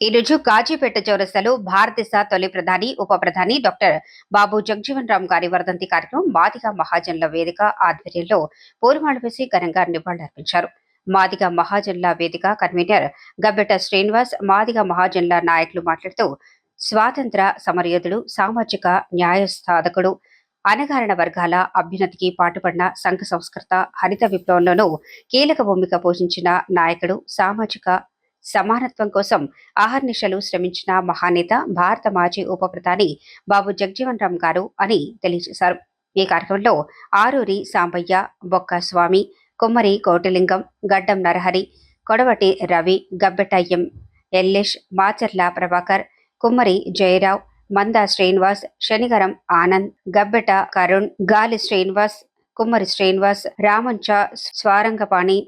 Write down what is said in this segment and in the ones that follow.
ఈరోజు కాజీపేట చౌరస్తాలో భారతదేశ తొలి ప్రధాని ఉప ప్రధాని డాక్టర్ బాబు జగ్జీవన్ రామ్ గారి వర్ధంతి కార్యక్రమం మాదిగ మహాజన్ల వేదిక ఆధ్వర్యంలో పూలమాల వేసి ఘనంగా నివాళులర్పించారు. మాదిగ మహాజన్ల వేదిక కన్వీనర్ గబ్బెట శ్రీనివాస్ మాదిగ మహాజన్ల నాయకులు మాట్లాడుతూ స్వాతంత్ర సమరయోధుడు సామాజిక న్యాయ సాధకుడు వర్గాల అభ్యున్నతికి పాటుపడిన సంఘ సంస్కృత హరిత విప్లవంలోనూ కీలక భూమిక పోషించిన నాయకుడు సామాజిక సమానత్వం కోసం ఆహర్నిశలు శ్రమించిన మహానేత భారత మాజీ ఉప ప్రధాని బాబు జగ్జీవన్ రామ్ గారు అని తెలియజేశారు. ఈ కార్యక్రమంలో ఆరూరి సాంబయ్య బొక్క స్వామి కుమ్మరి కోటిలింగం గడ్డం నరహరి కొడవటి రవి గబ్బెటయ్యం ఎల్లేష్ మాచర్ల ప్రభాకర్ కుమ్మరి జయరావ్ మంద శ్రీనివాస్ శనిగరం ఆనంద్ గబ్బెట కరుణ్ గాలి శ్రీనివాస్ కుమ్మరి శ్రీనివాస్ రామంచ స్వారంగపాణి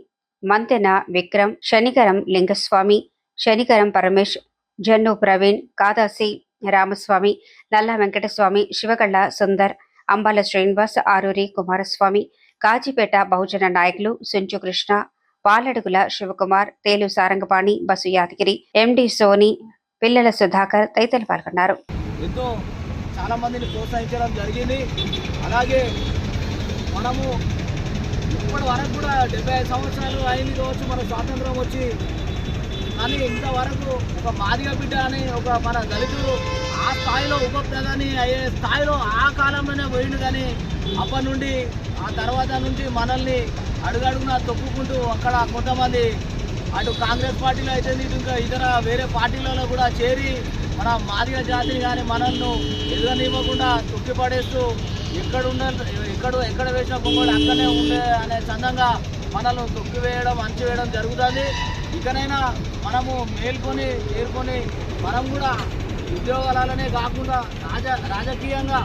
మంతెన విక్రమ్ శనికరం లింగస్వామి శనికరం పరమేష్ జన్ను ప్రవీణ్ కాదాసి రామస్వామి నల్ల వెంకటస్వామి శివగళ్ళ సుందర్ అంబాల శ్రీనివాస్ ఆరూరి కుమారస్వామి కాజీపేట బహుజన నాయకులు సుంచు కృష్ణ పాలడుగుల శివకుమార్ తేలు సారంగపాణి బసు యాదగిరి ఎండి సోని పిల్లల సుధాకర్ తదితరులు పాల్గొన్నారు. ఎంతో చాలా మందిని ప్రోత్సహించడం జరిగింది. అలాగే మనము ఇప్పటి వరకు కూడా డెబ్బై ఐదు సంవత్సరాలు అయింది కావచ్చు మన స్వాతంత్రం వచ్చి. కానీ ఇంతవరకు ఒక మాదిగ బిడ్డ అని ఒక మన దళితుడు ఆ స్థాయిలో ఉప ప్రధాని అయ్యే స్థాయిలో ఆ కాలంలోనే పోయిండు కానీ అప్పటి నుండి ఆ తర్వాత నుంచి మనల్ని అడుగడుగున తొక్కుకుంటూ అక్కడ కొంతమంది అటు కాంగ్రెస్ పార్టీలో అయితే ఇటు ఇంకా ఇతర వేరే పార్టీలలో కూడా చేరి మన మాదిగ జాతిని కానీ మనల్ని ఎదురనివ్వకుండా తొక్కిపడేస్తూ ఎక్కడ ఉన్న ఎక్కడ ఎక్కడ వేసిన బొమ్మలు అక్కడనే ఉండే అనే చందంగా మనల్ని అంచి వేయడం జరుగుతుంది. ఇకనైనా మనము మేల్కొని ఏర్కొని మనం కూడా ఉద్యోగాలనే కాకుండా రాజ రాజకీయంగా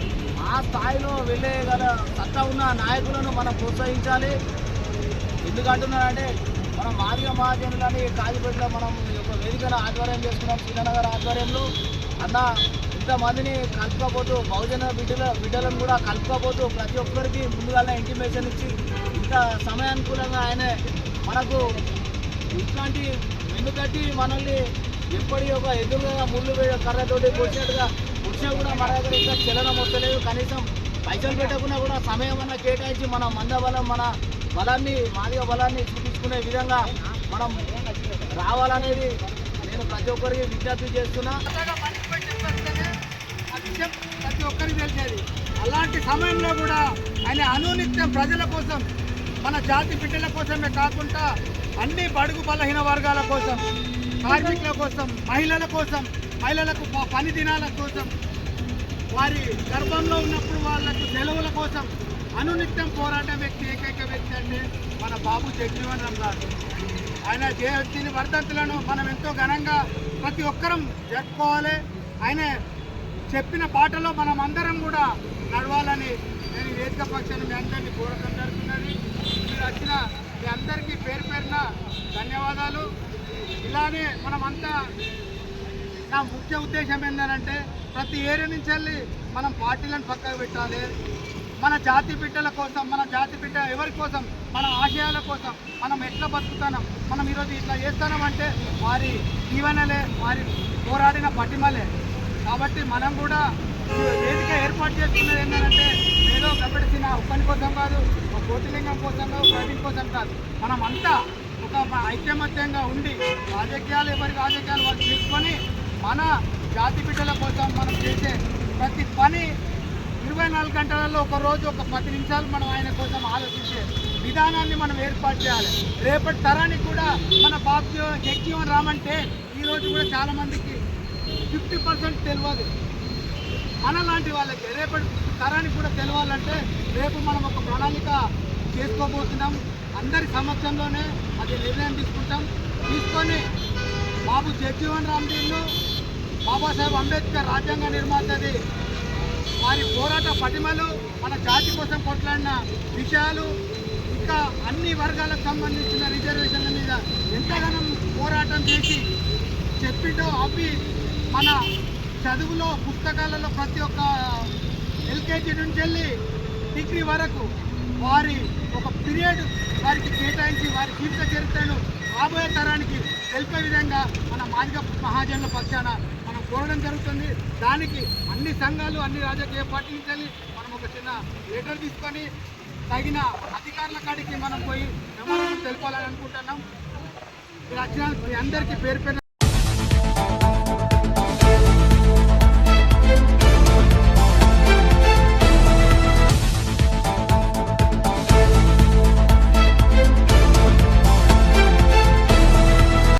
ఆ స్థాయిలో వెళ్ళే గల సత్తా ఉన్న నాయకులను మనం ప్రోత్సహించాలి. ఎందుకంటున్నానంటే మనం మాదిగ మహాజనులని కాజీపేటలో మనం ఈ యొక్క వేదికను ఆధ్వర్యం చేసుకున్నాం శ్రీనగర్ ఆధ్వర్యంలో. అన్న ఇంతమందిని కలుపుకోపోతూ బహుజన బిడ్డల బిడ్డలను కూడా కలుపుకోపోతూ ప్రతి ఒక్కరికి ముందుగానే ఇంటిమేషన్ ఇచ్చి ఇంత సమయానుకూలంగా ఆయన మనకు ఇట్లాంటి వెన్నుకట్టి మనల్ని ఎప్పటి ఒక ఎదురుగా ముళ్ళు కర్రతోటి పొడిచినట్టుగా పొడిచినా కూడా మన దగ్గర ఇంకా చలనం వస్తలేదు. కనీసం పైసలు పెట్టకుండా కూడా సమయం అన్న కేటాయించి మన మందబలం మన బలాన్ని మాదిగ బలాన్ని చూపించుకునే విధంగా మనం రావాలనేది నేను ప్రతి ఒక్కరికి విజ్ఞప్తి చేస్తున్నా. విషయం ప్రతి ఒక్కరికి తెలిసేది. అలాంటి సమయంలో కూడా ఆయన అనునిత్యం ప్రజల కోసం మన జాతి బిడ్డల కోసమే కాకుండా అన్ని బడుగు బలహీన వర్గాల కోసం కార్మికుల కోసం మహిళల కోసం మహిళలకు ప- పని దినాల కోసం వారి గర్భంలో ఉన్నప్పుడు వాళ్ళకు సెలవుల కోసం అనునిత్యం పోరాటం వ్యక్తి ఏకైక వ్యక్తి అంటే మన బాబు జగ్జీవన్ రామ్ గారు. ఆయన జయంతిని వర్ధంతులను మనం ఎంతో ఘనంగా ప్రతి ఒక్కరం జరుపుకోవాలి. ఆయన చెప్పిన బాటలో మనం అందరం కూడా నడవాలని నేను ఈ వేదిక పక్షాన్ని మీ అందరినీ కోరకం జరుగుతున్నది. మీరు వచ్చిన మీ అందరికీ పేరు పేరున ధన్యవాదాలు. ఇలానే మనమంతా నా ముఖ్య ఉద్దేశం ఏంటంటే ప్రతి ఏరియా నుంచి వెళ్ళి మనం పార్టీలను పక్కకు పెట్టాలి. మన జాతి బిడ్డల కోసం మన జాతి బిడ్డ ఎవరి కోసం మన ఆశయాల కోసం మనం ఎట్లా బతుకుతున్నాం మనం ఈరోజు ఇట్లా చేస్తున్నామంటే వారి జీవనలే వారి పోరాడిన పటిమలే కాబట్టి మనం కూడా వేదిక ఏర్పాటు చేసుకున్నది ఏంటంటే ఏదో గబ్బడిసిన ఒక్కని కోసం కాదు ఒక కోటిలింగం కోసం కాదు ప్రవీణ్ కోసం కాదు. మనం అంతా ఒక ఐక్యమత్యంగా ఉండి రాజకీయాలు ఎవరి రాజకీయాలు వాళ్ళు తీసుకొని మన జాతి బిడ్డల కోసం మనం చేసే ప్రతి పని ఇరవై నాలుగు గంటలలో ఒక రోజు ఒక పది నిమిషాలు మనం ఆయన కోసం ఆలోచించే విధానాన్ని మనం ఏర్పాటు చేయాలి. రేపటి తరానికి కూడా మన బాబు జగ్జీవన్ రామంటే ఈరోజు కూడా చాలామందికి ఫిఫ్టీ పర్సెంట్ తెలియదు మనలాంటి వాళ్ళకి రేపటి తరానికి కూడా తెలవాలంటే రేపు మనం ఒక ప్రణాళిక చేసుకోబోతున్నాం. అందరి సమక్షంలోనే అది నిర్ణయం తీసుకుంటాం. తీసుకొని బాబు జగ్జీవన్ రామ్ దీన్ను బాబాసాహెబ్ అంబేద్కర్ రాజ్యాంగ నిర్మాతది. వారి పోరాట పటిమలు మన జాతి కోసం కొట్లాడిన విషయాలు ఇంకా అన్ని వర్గాలకు సంబంధించిన రిజర్వేషన్ల మీద ఎంతగానో పోరాటం చేసి చెప్పిండో అవి మన చదువులో పుస్తకాలలో ప్రతి ఒక్క ఎల్కేజీ నుంచి వెళ్ళి డిగ్రీ వరకు వారి ఒక పీరియడ్ వారికి కేటాయించి వారి జీవిత చరిత్రను రాబోయే తరానికి తెలిపే విధంగా మన మాదిగ మహాజనుల పక్షాన మనం కోరడం జరుగుతుంది. దానికి అన్ని సంఘాలు అన్ని రాజకీయ పార్టీలు వెళ్ళి మనం ఒక చిన్న లెటర్ తీసుకొని తగిన అధికారుల కాడికి మనం పోయి మెమోరం తెలపాలని అనుకుంటున్నాం. మీరు వచ్చిన మీ అందరికీ పేరు పేరు